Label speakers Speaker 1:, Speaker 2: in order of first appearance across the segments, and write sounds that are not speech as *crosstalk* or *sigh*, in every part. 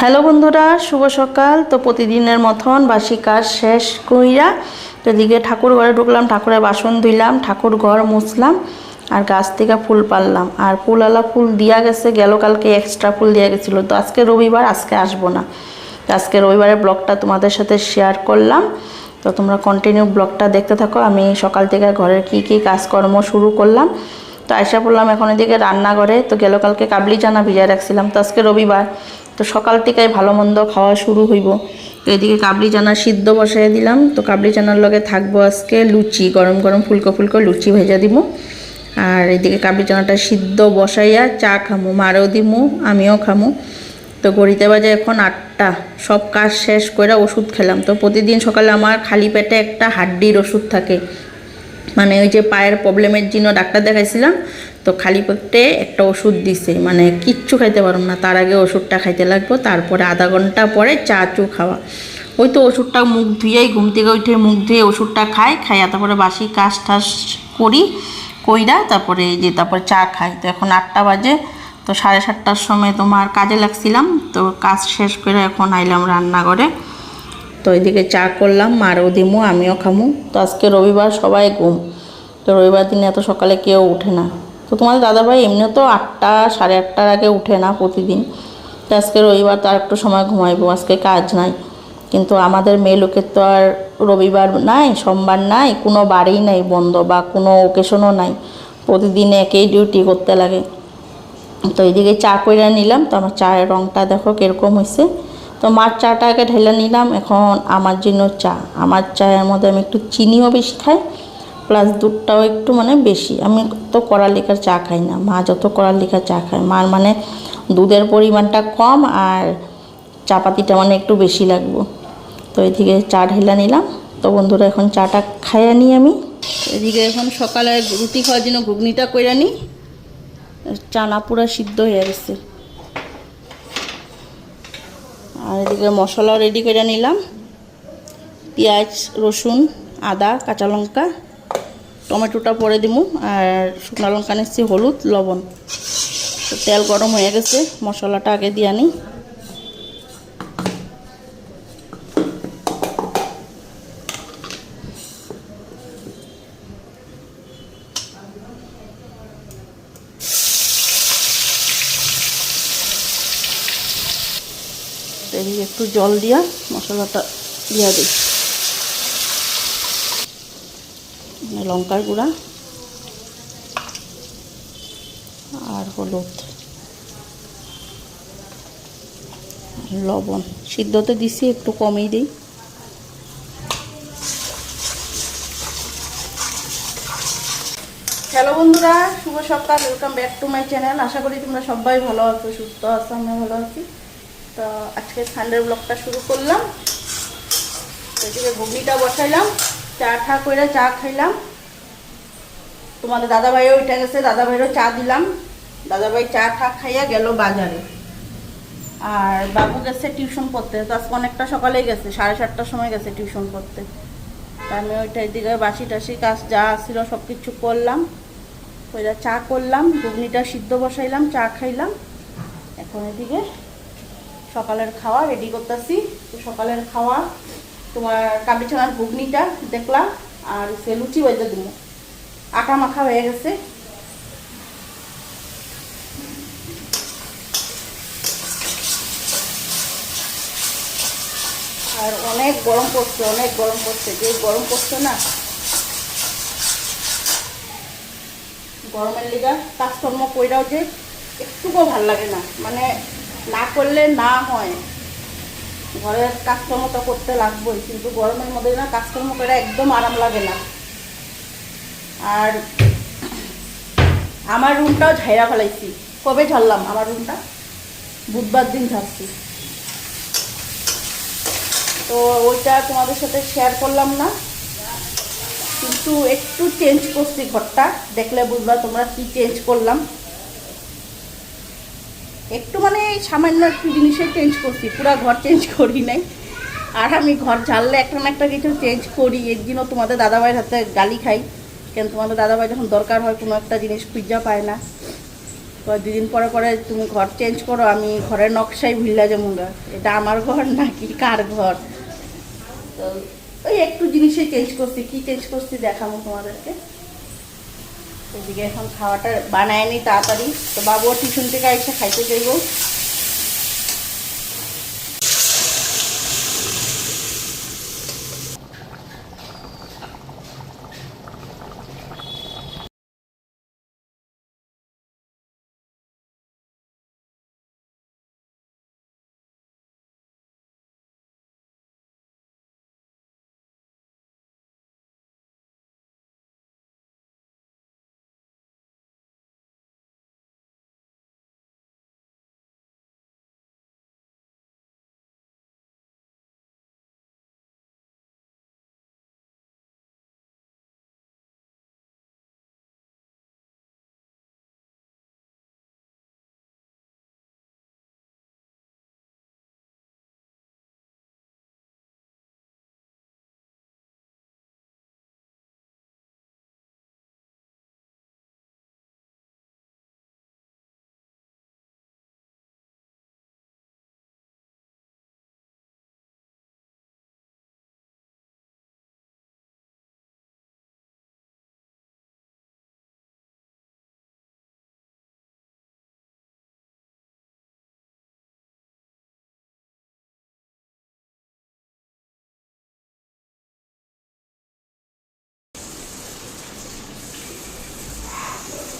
Speaker 1: Hello বন্ধুরা, শুভ সকাল। তো প্রতিদিনের মতন বাসি কাজ শেষ কইরা তো এদিকে ঠাকুর ঘরে ঢুকলাম, ঠাকুরের বাসন ধুইলাম, ঠাকুর ঘর মুছলাম, আর গাছ থেকে ফুল পারলাম আর ফুলওয়ালা ফুল দিয়া গেছে, গেল কালকে এক্সট্রা ফুল দিয়া গেছিল। তো আজকে রবিবার, আজকে আসব না। তো আজকে রবিবারের ব্লগটা তোমাদের সাথে শেয়ার করলাম। তো তোমরা কন্টিনিউ ব্লগটা দেখতে থাকো। আমি সকাল থেকে ঘরের কী কী কাজকর্ম শুরু করলাম। তো আয়সা বললাম, এখন এদিকে রান্নাঘরে। তো গেল কালকে কাবলি চানা ভিজায় রাখছিলাম। তো আজকে রবিবার। তো সকাল থেকেই ভালো মন্দ খাওয়া শুরু হইব। তো এদিকে কাবলি চানা সিদ্ধ বসাই দিলাম। তো কাবলি চানার লগে থাকব আজকে লুচি, গরম গরম ফুলকো ফুলকো লুচি ভেজা দিব। আর এদিকে কাবলি চানাটা সিদ্ধ বসাইয়া চা খামু, মারেও দিমু, আমিও খামু। তো গড়িতে বাজে এখন আটটা। সব কাজ শেষ করে ওষুধ খেলাম। তো প্রতিদিন সকালে আমার খালি পেটে একটা হাড্ডির ওষুধ থাকে। মানে ওই যে পায়ের প্রবলেমের জন্য ডাক্তার দেখাইছিলাম। তো খালি পেটে একটা ওষুধ দিছে। মানে কিচ্ছু খাইতে পারব না। তার আগে ওষুধটা খাইতে লাগবো, তারপরে আধা ঘণ্টা পরে চা, চু খাওয়া। ওই তো ওষুধটা মুখ ধুয়েই ঘুম থেকে উঠে মুখ ধুয়ে ওষুধটা খাই, খাইয়া তারপরে বাসি কাজ টাজ করি, কইরা তারপরে যে তারপর চা খাই। তো এখন আটটা বাজে, তো সাড়ে সাতটার সময় তোমার কাজে লাগছিলাম, তো কাজ শেষ করে এখন আইলাম রান্নাঘরে। তো এদিকে চা করলাম, মারও দিমু, আমিও খামু। তো আজকে রবিবার সবাই ঘুম। তো রবিবার দিনে এত সকালে কেউ উঠে না। তো তোমাদের দাদাভাই এমনিও তো আটটা, সাড়ে আটটার আগে উঠে না প্রতিদিন। তো আজকে রবিবার তো আর একটু সময় ঘুমাইবো, আজকে কাজ নাই। কিন্তু আমাদের মেয়ে লোকের তো আর রবিবার নাই, সোমবার নাই, কোনো বাড়ি নাই বন্ধ বা কোনো ওকেশনও নাই। প্রতিদিন একেই ডিউটি করতে লাগে। তো এইদিকে চা কইরা নিলাম, তো আমার চায়ের রঙটা দেখো কীরকম হয়েছে তো মার চাটা আগে ঢেলে নিলাম, এখন আমার জন্য চা। আমার চায়ের মধ্যে আমি একটু চিনিও বেশি খাই প্লাস দুধটাও একটু মানে বেশি। আমি তো কড়া লিকার চা খাই না। মা যত কড়া লিকার চা খায়, মার মানে দুধের পরিমাণটা কম আর চাপাতিটা মানে একটু বেশি লাগবো। তো এদিকে চা ঢেলে নিলাম। তো বন্ধুরা, এখন চাটা খাইয়া নিই আমি। এদিকে এখন সকালে রুটি খাওয়ার জন্য ঘুগনিটা কইরা নিই। চানা পুরা সিদ্ধ হয়ে গেছে। আর এদিকে মশলা রেডি করে নিলাম। পেঁয়াজ, রসুন, আদা, কাঁচা লঙ্কা। টমেটোটা পরে দিব আর শুকনো লঙ্কা নিচ্ছি, হলুদ, লবণ। তেল গরম হয়ে গেছে, মশলাটা আগে দিয়ে আনি। একটু জল দিয়া মশলাটা দিয়া দিই লঙ্কার গুঁড়া আর হলুদ। লবণ। সিদ্ধতে দিছি, একটু কমেই দিই। হ্যালো বন্ধুরা, শুভ সকাল welcome back to my channel আশা করি তোমরা সবাই ভালো আছো, সুস্থ আছো আমরা ভালো আছি। তো আজকে সানডের ব্লগটা শুরু করলাম। এদিকে ঘুগনিটা বসাইলাম। চা ঠা করে চা খাইলাম। তোমাদের দাদা দাদাভাইও উঠে গেছে, দাদাভাইরও চা দিলাম। দাদাভাই চা ঠা খাইয়া গেল বাজারে। আর বাবু গেছে টিউশন পড়তে, তো আজকে অনেকটা সকালেই গেছে, সাড়ে সাতটার সময় গেছে টিউশন পড়তে। আমি ওইটার দিকে বাসি টাসি, কাজ যা ছিল সব কিছু করলাম। ওইটা চা করলাম, ঘুগনিটা সিদ্ধ বসাইলাম, চা খাইলাম। এখন এদিকে সকালের খাওয়া রেডি করতেছি। তো সকালের খাওয়া তোমার কাবলি ছানার ঘুগনিটা দেখলাম আর সে লুচি বেজে দিব। আটা মাখা হয়ে গেছে। আর অনেক গরম পড়ছে, অনেক গরম পড়ছে। যে গরম পড়ছে না, গরমের লিগা কাজকর্ম কইরাও যে একটুকুও ভালো লাগে না। মানে না করলে না হয়। ঘরের কাজকর্ম তো করতে লাগবেই, কিন্তু গরমের মধ্যে না কাজকর্ম করে একদম আরাম লাগে না। আর আমার রুমটাও ঝাইরা ফেলাইছি। কবে ঝাড়লাম? আমার রুমটা? বুধবার দিন ঝাড়ছি। তো ওইটা তোমাদের সাথে শেয়ার করলাম না, কিন্তু একটু চেঞ্জ করছি ঘরটা। দেখলে বুঝবা তোমরা কি চেঞ্জ করলাম। একটু মানে সামান্য একটু জিনিসে চেঞ্জ করছি, পুরো ঘর চেঞ্জ করি নাই। আর আমি ঘর ঝাড়লে একটা না একটা কিছু চেঞ্জ করি। এর জন্য তোমাদের দাদাভাইয়ের হাতে গালি খাই। কেন তোমাদের দাদাভাই যখন দরকার হয় কোনো একটা জিনিস খুঁজা পায় না। দুদিন পরে পরে তুমি ঘর চেঞ্জ করো, আমি ঘরের নকশাই ভুললা যাব এটা আমার ঘর নাকি কার ঘর? তো ওই একটু জিনিসে চেঞ্জ করছি, কি চেঞ্জ করছি দেখাবো তোমাদেরকে। এদিকে এখন খাওয়াটা বানায়নি তাড়াতাড়ি। তো বাবুও টিউশন থেকে এসে খাইতে যাইব।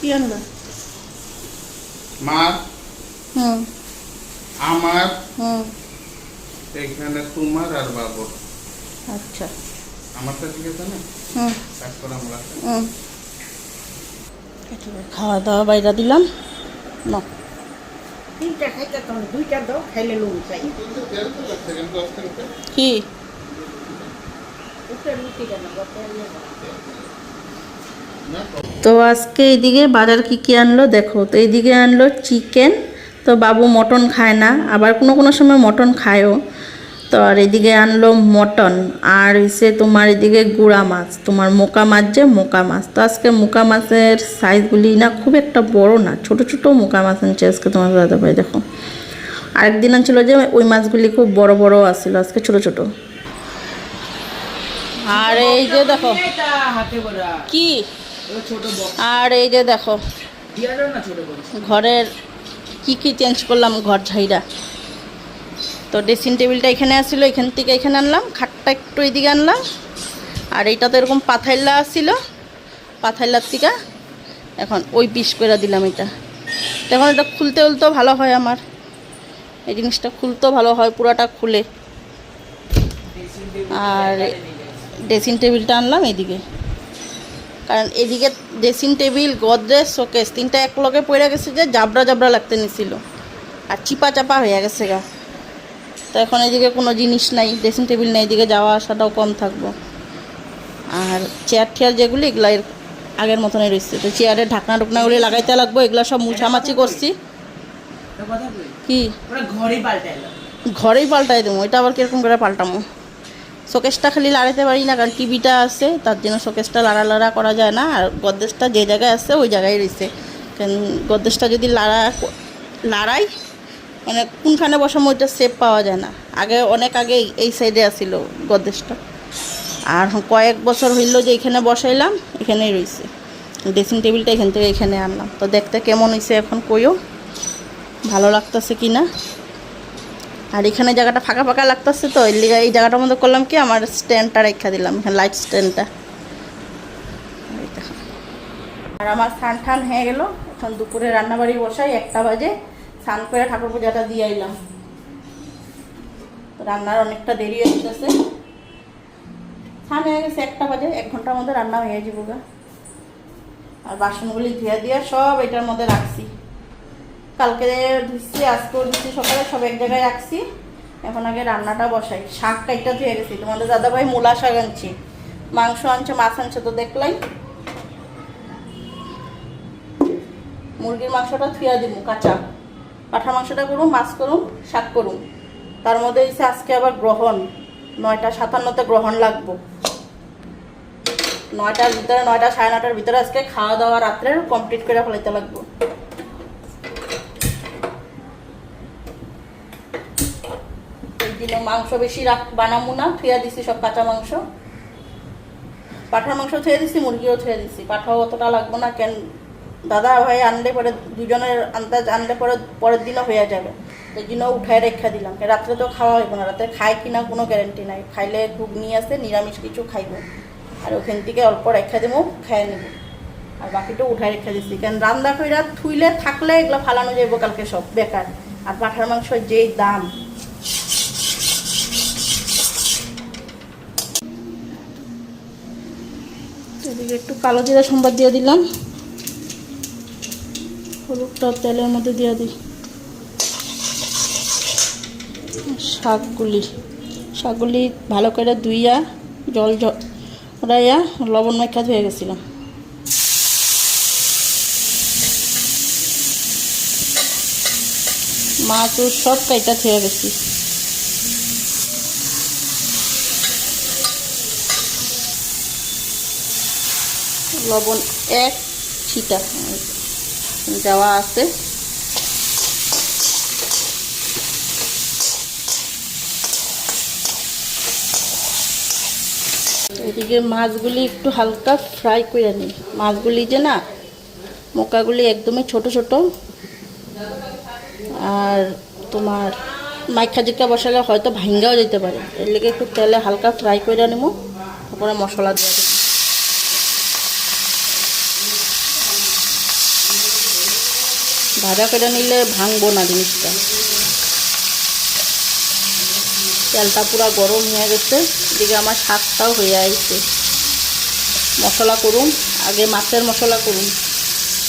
Speaker 1: কি আনবা
Speaker 2: মার?
Speaker 1: হুম।
Speaker 2: আমার?
Speaker 1: হুম।
Speaker 2: এখানে তোমার আর বাবুর।
Speaker 1: আচ্ছা।
Speaker 2: আমারটা ঠিক আছে না?
Speaker 1: হুম।
Speaker 2: তারপর আমরা
Speaker 1: হুম। খাওয়া দাওয়া বাইরা দিলাম। না
Speaker 3: তিনটা খাইতে তখন দুইটা দাও খাইলে লুন চাই
Speaker 2: কিন্তু দেড় তো লাগছে কিন্তু দশ টাকা
Speaker 1: কি
Speaker 3: উপরে লুটি কেন গপে
Speaker 2: না
Speaker 1: তো আজকে এইদিকে বাজার কি কি আনলো? দেখো তো এইদিকে আনলো চিকেন তো বাবু মটন খায় না আবার কোনো কোনো সময় মটন খায়ও। তো আর এদিকে আনলো মটন আর হচ্ছে তোমার এদিকে গুড়া মাছ তোমার মোকা মাছ যে মোকা মাছ। তো আজকে মোকা মাছের সাইজগুলি না খুব একটা বড় না ছোট ছোট মোকা মাছ আনছে আজকে তোমার দাদা ভাই দেখো। আরেকদিন আনছিল যে ওই মাছগুলি খুব বড় বড় আসছিল আজকে ছোট ছোট। আর এই যে দেখো কি? আর এই যে দেখো ঘরের কি কি চেঞ্জ করলাম ঘর ঝাইরা। তো ড্রেসিং টেবিলটা এখানে আসছিল এখান থেকে এখানে আনলাম খাটটা একটু এদিকে আনলাম। আর এইটা তো এরকম পাথাইল্লা আসছিল পাথাইল্লার থেকে এখন ওই পিস করে দিলাম এটা। এখন এটা খুলতে উলতেও ভালো হয় আমার। এই জিনিসটা খুলতেও ভালো হয় পুরাটা খুলে। আর ড্রেসিং টেবিলটা আনলাম এদিকে। কারণ এদিকে ড্রেসিং টেবিল গদরেজ শোকেস তিনটা এক লগে পড়ে গেছে যে জাবরা জাবরা লাগতে নিছিল। আর চিপা চাপা হয়ে গেছে গা। তো এখন এদিকে কোনো জিনিস নাই ড্রেসিং টেবিল নেই এদিকে যাওয়া আসাটাও কম থাকব। আর চেয়ার টেয়ার যেগুলো এগুলো আগের মতনই রয়েছে তো চেয়ারে ঢাকনা টুকনাগুলি লাগাইতে লাগবো এগুলো সব মুছামাছি করছি। কি?
Speaker 3: ঘরে
Speaker 1: ঘরেই পাল্টাই দেবো এটা আবার কীরকম করে পাল্টামো? শোকেসটা খালি লাড়াতে পারি না, কারণ টিভিটা আছে, তার জন্য শোকেসটা লাড়া লাড়া করা যায় না, আর গদ্দেশটা যে জায়গায় আছে ওই জায়গায় রয়েছে। কারণ গদ্দেশটা যদি লাড়া, লাড়াই মানে কোনখানে বসামো ওইটা সেপ পাওয়া যায় না। আগে, অনেক আগে এই সাইডে আসিল গদ্দেশটা আর কয়েক বছর হইল যে এখানে বসাইলাম, এখানেই রয়েছে। ড্রেসিং টেবিলটা এখান থেকে এখানে আনলাম। তো দেখতে কেমন হয়েছে এখন কইও? ভালো লাগতেছে কি না আর এখানে জায়গাটা ফাঁকা ফাঁকা লাগতেছে তো এই জায়গাটার মধ্যে করলাম কি, আমার স্ট্যান্ডটা রেখা দিলাম, এখানে লাইট স্ট্যান্ডটা আর আমার স্নান টান হয়ে গেল, এখন দুপুরে রান্নাবাড়ি বসাই, একটা বাজে, স্নান করে ঠাকুর পূজাটা দিয়ে আইলাম। রান্নার অনেকটা দেরি যেতেছে স্নান হয়ে গেছে একটা বাজে, এক ঘণ্টার মধ্যে রান্না হয়ে যাব গা। আর বাসনগুলি ধুয়ে দিয়ে সব এটার মধ্যে রাখছি। কালকে ধুচ্ছি আজকেও ধুচ্ছি সকালে, সব এক জায়গায় রাখছি। এখন আগে রান্নাটা বসাই। শাক কাইটা ধুয়ে গেছি। তোমাদের দাদাভাই মূলা শাক আনছি। মাংস আনছে, মাছ আনছে তো দেখলাই। মুরগির মাংসটা থুয়া দিব কাঁচা। পাঠা মাংসটা করুম, মাছ করুম, শাক করুম। তার মধ্যে হচ্ছে আজকে আবার গ্রহণ। নয়টা সাতান্নতে গ্রহণ লাগবো। নয়টার ভিতরে, নয়টা সাড়ে নয়টার ভিতরে আজকে খাওয়া দাওয়া রাত্রে কমপ্লিট করে ফেলাইতে লাগবো। দিন মাংস বেশি রাখ বানাবো না, থুয়া দিছি সব কাঁচা মাংস। পাঠার মাংস থুয়ে দিছি, মুরগিও থুয়ে দিছি। পাঠাও অতটা লাগবো না, কেন দাদা ভাই আনলে পরে দুজনের আন্দাজ আনলে পরে, পরের দিনও হয়ে যাবে। এই জন্য উঠায় রেখা দিলাম। রাত্রে তো খাওয়া হইব না রাত্রে খায় কিনা কোনো গ্যারেন্টি নাই। খাইলে ঘুগনি আছে, নিরামিষ কিছু খাইব। আর ওখান থেকে অল্প রেখা দেবো, খাইয়ে নেব। আর বাকিটা উঠায় রেখে দিচ্ছি কারণ রান্না কইরা থুইলে থাকলে এগুলো ফালানো যাইব কালকে সব, বেকার। আর পাঠার মাংস যেই দাম এদিকে একটু কালো জিরা সম্বাদ দিয়ে দিলাম। হলুদটা তেলের মধ্যে দিয়ে দিই। শাকগুলি। শাকগুলি ভালো করে ধুইয়া, জল জড়াইয়া লবণ মাখা ধুয়ে গেছিলাম। মাছ সব কাইটা থুয়ে গেছি। লবণ এক, ছিটা। যাওয়া আছে। এদিকে মাছগুলি একটু হালকা ফ্রাই করে নিই। মাছগুলি যে না, মোকাগুলি একদমই ছোট ছোট। আর তোমার মাইখা জিকা বসালে হয়তো ভাঙ্গাও যেতে পারে। এর লেগে একটু তেলে হালকা ফ্রাই করে নেব। তারপরে মশলা দেবো ভাজা করে নিলে ভাঙবো না জিনিসটা। তেলটা পুরো গরম হয়ে গেছে, এদিকে আমার শাকটাও হয়ে আসছে মশলা করুন, আগে মাছের মশলা করুন,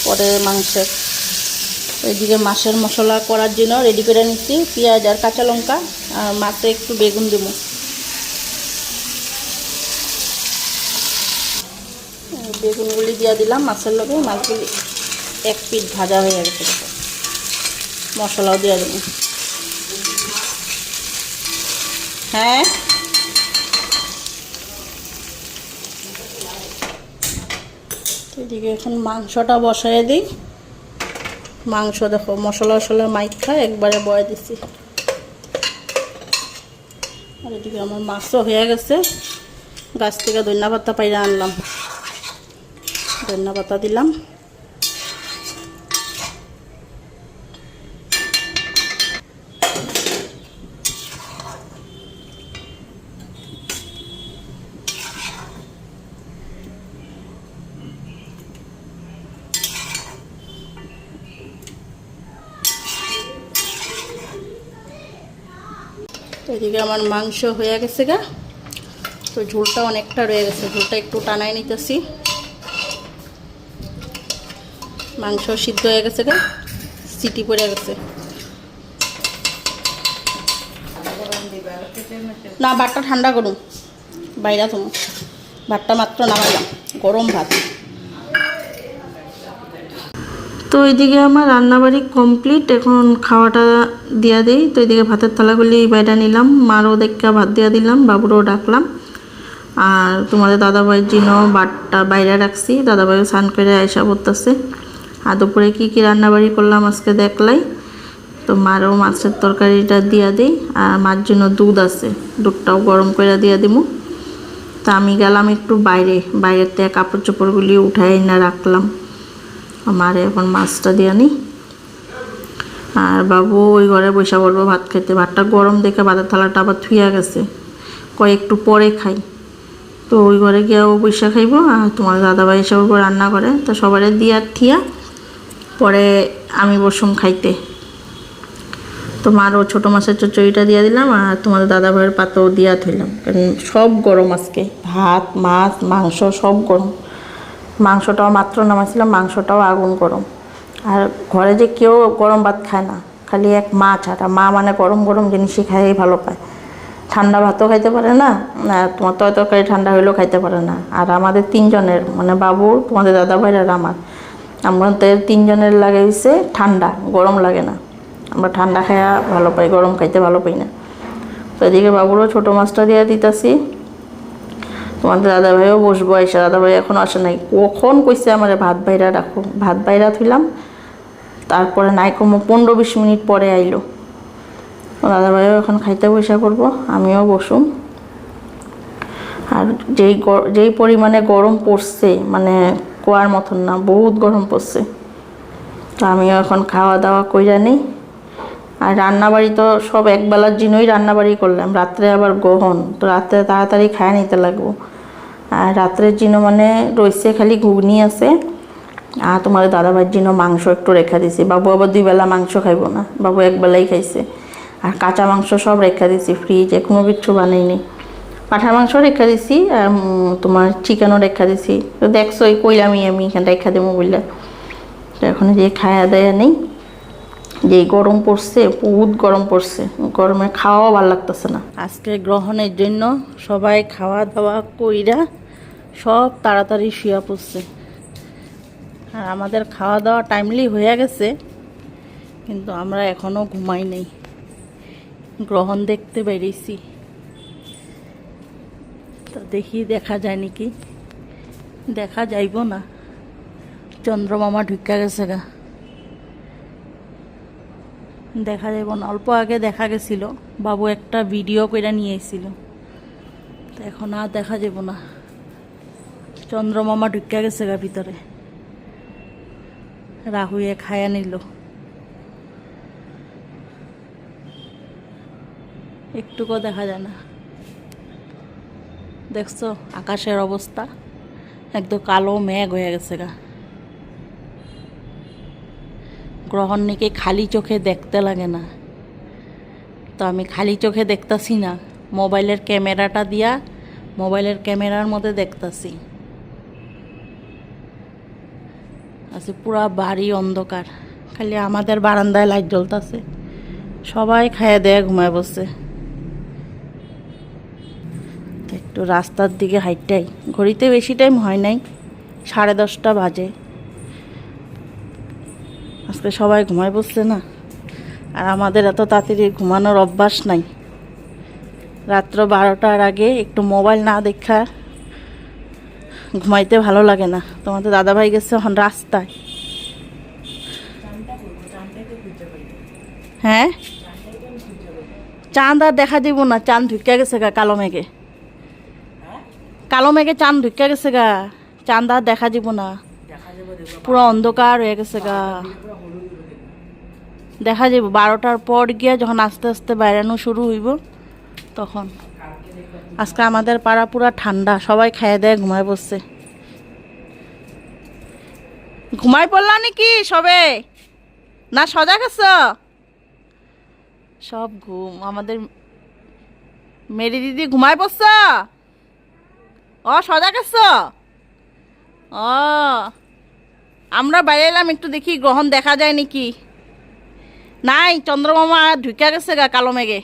Speaker 1: পরে মাংসের। এদিকে মাছের মশলা করার জন্য রেডি করে নিচ্ছি, পেঁয়াজ আর কাঁচা লঙ্কা, আর মাছে একটু বেগুন দেবো। বেগুনগুলি দিয়ে দিলাম মাছের লগে, মাছগুলি এক পিঠ ভাজা হয়ে গেছে। মশলাও দিয়ে দেবো। হ্যাঁ? এদিকে এখন মাংসটা বসায় দিই। মাংস দেখো, মশলা মশলা মাইখা, একবারে বয়ে দিছি। আর এদিকে আমার মাছও হয়ে গেছে। গাছ থেকে ধন্যা পাতা পাইরা আনলাম। ধন্যা পাতা দিলাম। তো এদিকে আমার মাংস হয়ে গেছে গা। তো ঝোলটা অনেকটা রয়ে গেছে, ঝোলটা একটু টানাই নিতেছি। মাংস সিদ্ধ হয়ে গেছে গা, সিটি পড়ে গেছে। না, ভাতটা ঠান্ডা করুন, বাইরা তুমি ভাতটা মাত্র নামাইলাম গরম ভাত। তো এদিকে আমার রান্নাবাড়ি কমপ্লিট, এখন খাওয়াটা দিয়া দিই। তো এদিকে ভাতের থালাগুলি বাইরে নিলাম। মারও দেখা ভাত দিয়া দিলাম, বাবুরও ডাকলাম। আর তোমাদের দাদাভাইয়ের জন্য বাটটা বাইরে রাখছি। দাদাভাইও স্নান করে আয়সা করতেছে আর দুপুরে কী কী রান্নাবাড়ি করলাম আজকে দেখলাই। তো মারও মাছের তরকারিটা দিয়া দিই। আর মার জন্য দুধ আছে। দুধটাও গরম করে দিয়া দিমু। তা আমি গেলাম একটু বাইরে। বাইরের থেকে কাপড় চোপড়গুলি উঠাই না রাখলাম। আমার এখন মাছটা দিয়ে নিই। আর বাবু ওই ঘরে বসে পড়ব ভাত খেতে। ভাতটা গরম দেখে ভাতের থালাটা আবার থুইয়া গেছে। কয় একটু পরে খাই। তো ওই ঘরে গিয়ে ও বৈশা খাইব আর তোমার দাদাভাই এসে ওর রান্না করে। তো সবারে দিয়া থিয়া পরে আমি বসুম খাইতে। তো ও ছোটো মাছের চচড়িটা দিয়ে দিলাম আর তোমাদের দাদা ভাইয়ের পাতাও দিয়া থইলাম। কারণ সব গরম আজকে। ভাত, মাছ, মাংস সব গরম। মাংসটাও মাত্র নামাইছিলাম মাংসটাও আগুন গরম। আর ঘরে যে কেউ গরম ভাত খায় না, খালি এক মা ছাড়া। মা মানে গরম গরম জিনিসই খাইই ভালো পায়। ঠান্ডা ভাতও খাইতে পারে না তোমার তয় তরকারি ঠান্ডা হইলেও খাইতে পারে না। আর আমাদের তিনজনের মানে বাবু, তোমাদের দাদা ভাইয়ের আর আমার, আমাদের তিনজনের লাগে হচ্ছে ঠান্ডা, গরম লাগে না। আমরা ঠান্ডা খাইয়া ভালো পাই, গরম খাইতে ভালো পাই না। তো এদিকে বাবুরও ছোটো মাছটা দিয়ে দিতেছি। তোমাদের দাদা ভাইও বসবো এসে দাদা ভাই এখন আসে নাই। কখন কইছে আমার, ভাত বাইরা রাখো। ভাত বাইরা থইলাম তারপরে নাই কমো পনেরো বিশ মিনিট পরে আইলো। দাদাভাইও এখন খাইতে বসে পড়ব, আমিও বসুম। আর যেই যেই পরিমাণে গরম পড়ছে মানে কুয়ার মতন না, বহুত গরম পড়ছে, তো আমিও এখন খাওয়া দাওয়া কইরা নিই। আর রান্নাবাড়ি তো সব একবেলার জন্যই রান্নাবাড়ি করলাম, রাত্রে আবার গ্রহণ তো রাত্রে তাড়াতাড়ি খায় নিতে লাগবো। আর রাত্রের জন্য মানে রয়েছে খালি ঘুগনি আছে আর তোমার দাদাভাইয়ের জন্য মাংস একটু রেখা দিছি। বাবু আবার দুই বেলা মাংস খাইবো না। বাবু এক বেলাই খাইছে। আর কাঁচা মাংস সব রেখা দিছি ফ্রিজে, কোনো কিচ্ছু বানাইনি। পাঠার মাংস রেখা দিছি, আর তোমার চিকেনও রেখা দিছি। তো দেখছ, এই কইলামই আমি এখানে রেখা দেবো বললে তো এখন যে খায়া দেয়া নেই, যে গরম পড়ছে, বহুত গরম পড়ছে। গরমে খাওয়াও ভালো লাগতেছে না। আজকে গ্রহণের জন্য সবাই খাওয়া দাওয়া কইরা সব তাড়াতাড়ি শুয়া পড়ছে। আর আমাদের খাওয়া দাওয়া টাইমলি হয়ে গেছে, কিন্তু আমরা এখনও ঘুমাই নেই। গ্রহণ দেখতে বেরিয়েছি। তো দেখি দেখা যায় নাকি? দেখা যাইব না। চন্দ্রমামা ঢুকা গেছে গা। দেখা যাইব না। অল্প আগে দেখা গেছিল। বাবু একটা ভিডিও করে নিয়ে তো এখন আর দেখা যাব না। চন্দ্রমামা ঢুকা গেছে গা ভিতরে। রাহুয়ে খায়া নিল। একটুকও দেখা যায় না। দেখছ আকাশের অবস্থা? একদম কালো মেঘ হয়ে গেছে গা। গ্রহণ নাকি খালি চোখে দেখতে লাগে না। তো আমি খালি চোখে দেখতাছি না। মোবাইলের ক্যামেরাটা দিয়া মোবাইলের ক্যামেরার মধ্যে দেখতাছি। আছে, পুরা বাড়ি অন্ধকার। খালি আমাদের বারান্দায় লাইট জ্বলতাছে। সবাই খাইয়ে দেয়া ঘুমায় বসে একটু রাস্তার দিকে হাইটাই ঘড়িতে বেশি টাইম হয় নাই, সাড়ে দশটা বাজে। আজকে সবাই ঘুমায় বসছে না। আর আমাদের এত তাড়াতাড়ি ঘুমানোর অভ্যাস নাই। রাত্র বারোটার আগে একটু মোবাইল না দেখা ঘুমাইতে ভালো লাগে না। তোমাদের দাদাভাই গেছে এখন রাস্তায়। হ্যাঁ? চাঁদ আর দেখা দিব না, চাঁদ ঢুকে গেছে গা কালো মেঘে। কালো মেঘে চাঁদ ঢুকে গেছে গা, চাঁদ আর দেখা দিব না। পুরো অন্ধকার হয়ে গেছে গা। দেখা যাব বারোটার পর গিয়া যখন আস্তে আস্তে বেড়ানো শুরু হইব, তখন। আজকে আমাদের পাড়া পুরা ঠান্ডা, সবাই খাইয়ে দেয় ঘুমায় বসছে ঘুমাই পড়লা নাকি সবে? না সজা গেছ সব ঘুম, আমাদের মেরি দিদি ঘুমায় পড়ছ? ও সজা গেছ ও আমরা বাইরে এলাম, একটু দেখি গ্রহণ দেখা যায় নাকি? নাই, চন্দ্রমামা ঢুকে গেছে গা কালো মেঘে।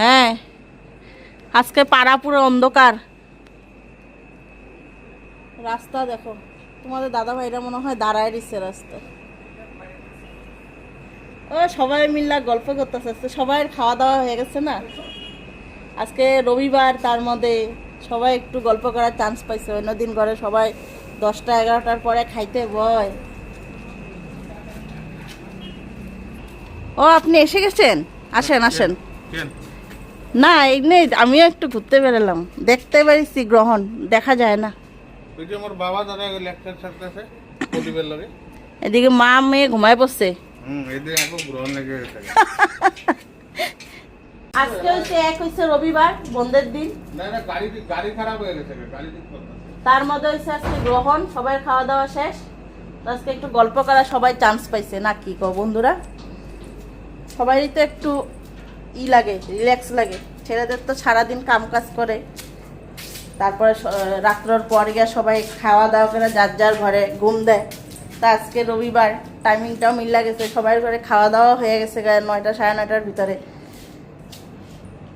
Speaker 1: হ্যাঁ। আজকে পাড়া পুরো অন্ধকার। রাস্তা দেখো। তোমাদের দাদা ভাইরা মনে হয় দাঁড়ায় দিচ্ছে রাস্তা ও, সবাই মিল্লা গল্প করতেছে। আজকে সবাই খাওয়া দাওয়া হয়ে গেছে না? আজকে রবিবার, তার মধ্যে সবাই একটু গল্প করার চান্স পাইছে। অন্যদিন ঘরে সবাই দশটা, এগারোটার পরে খাইতে বয়। ও, আপনি এসে গেছেন? আসেন আসেন।
Speaker 2: কেন
Speaker 1: এই এমনি আমিও একটু ঘুরতে বেরোলাম। দেখতে পেরেছি গ্রহণ দেখা যায় না।
Speaker 2: আমার বাবা দাদা লেকচার ছাড়তেছে প্রদীপের লগে।
Speaker 1: এদিকে মা মেয়ে ঘুমায় পড়ছে।
Speaker 2: হুম এদের এখন গ্রহণ লেগে
Speaker 1: আজকে হচ্ছে এক হচ্ছে রবিবার বন্ধের দিন।
Speaker 2: না না গাড়ি গাড়ি খারাপ হয়ে গেছে গাড়ি ঠিক করতেছে
Speaker 1: তার মধ্যে হচ্ছে আজকে গ্রহণ সবাই খাওয়া দাওয়া শেষ। আজকে একটু গল্প করা সবাই চান্স পাইছে না কি কো বন্ধুরা? সবারই তো একটু ই লাগে রিল্যাক্স লাগে। ছেলেদের তো সারাদিন কাম কাজ করে। তারপরে রাত্রর পর গিয়ে সবাই খাওয়া দাওয়া করে, যার যার ঘরে ঘুম দেয়। তা আজকে রবিবার টাইমিংটাও মিল গেছে। সবার ঘরে খাওয়া দাওয়া হয়ে গেছে নয়টা সাড়ে নয়টার ভিতরে।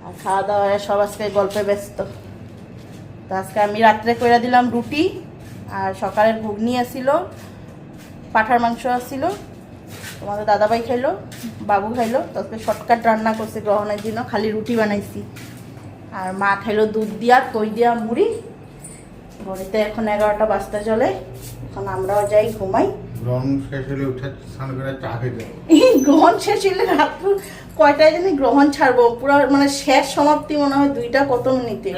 Speaker 1: আর খাওয়া দাওয়া হয়ে সব আজকে গল্পে ব্যস্ত। তো আজকে আমি রাত্রে করে দিলাম রুটি, আর সকালের ঘুগনি আসিল পাঠার মাংস আসিল তোমাদের দাদাভাই খাইলো বাবু খাইলো তো আজকে শর্টকাট রান্না করছে গ্রহণের জন্য খালি রুটি বানাইছি। আর মা খাইলো দুধ দিয়া কই দিয়া মুড়ি। ঘড়িতে এখন এগারোটা বাজতে চলে এখন আমরাও যাই ঘুমাই।
Speaker 2: গ্রহণ শেষ হলে উঠে স্নান করে চা খেতে
Speaker 1: এই গ্রহণ শেষ হলে রাত্র কয়টায় জানি গ্রহণ ছাড়বো? পুরো মানে শেষ সমাপ্তি মনে হয় দুইটা কত মিনিটে?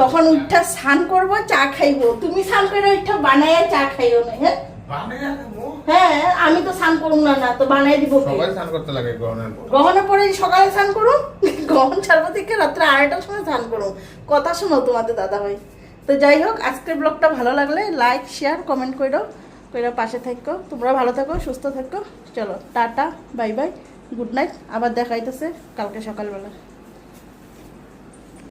Speaker 1: তখন উঠা স্নান করব চা খাইবো। তুমি স্নান করে উঠা বানায় চা খাইও না হ্যাঁ? হ্যাঁ আমি তো স্নান করুম না না তো বানাই দিব?
Speaker 2: সবাই স্নান করতে লাগে
Speaker 1: গ্রহণের পর। সকালে স্নান করুন *laughs* গ্রহণ ছাড়বো থেকে রাত্রে আড়াইটার সময় স্নান করুন কথা শোনো তোমাদের দাদা ভাই তো যাই হোক আজকের ব্লগটা ভালো লাগলে লাইক শেয়ার কমেন্ট করো কইরা পাশে থাকো। তোমরা ভালো থাকো সুস্থ থাকো। চলো tata bye bye good night আবার দেখাইতেছে কালকে সকালবেলা।